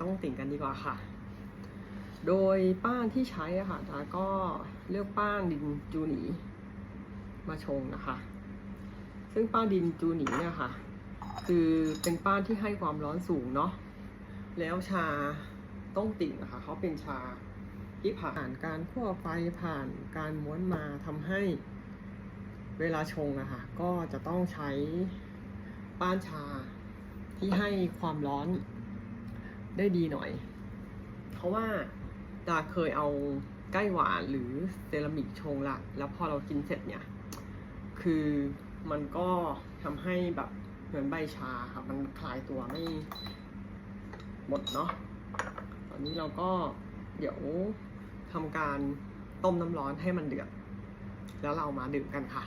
ต้องติ่งกันดีกว่าค่ะ โดยป้านที่ใช้อะค่ะดาก็เลือกป้านดินจูหนีมาชงนะคะ ซึ่งป้านดินจูหนีเนี่ยค่ะ คือเป็นป้านที่ให้ความร้อนสูงเนาะ แล้วชาต้องติ่งนะคะเขาเป็นชาที่ผ่านการคั่วไฟผ่านการม้วนมาทำให้เวลาชงอะค่ะก็จะต้องใช้ป้านชาที่ให้ความร้อน ได้ดีหน่อย เพราะว่าดาเคยเอาใกล้หวานหรือเซรามิกชงละ แล้วพอเรากินเสร็จเนี่ย คือมันก็ทำให้แบบเหมือนใบชาค่ะ มันคลายตัวไม่หมดเนาะ ตอนนี้เราก็เดี๋ยวทำการต้มน้ำร้อนให้มันเดือด แล้วเรามาดื่มกันค่ะ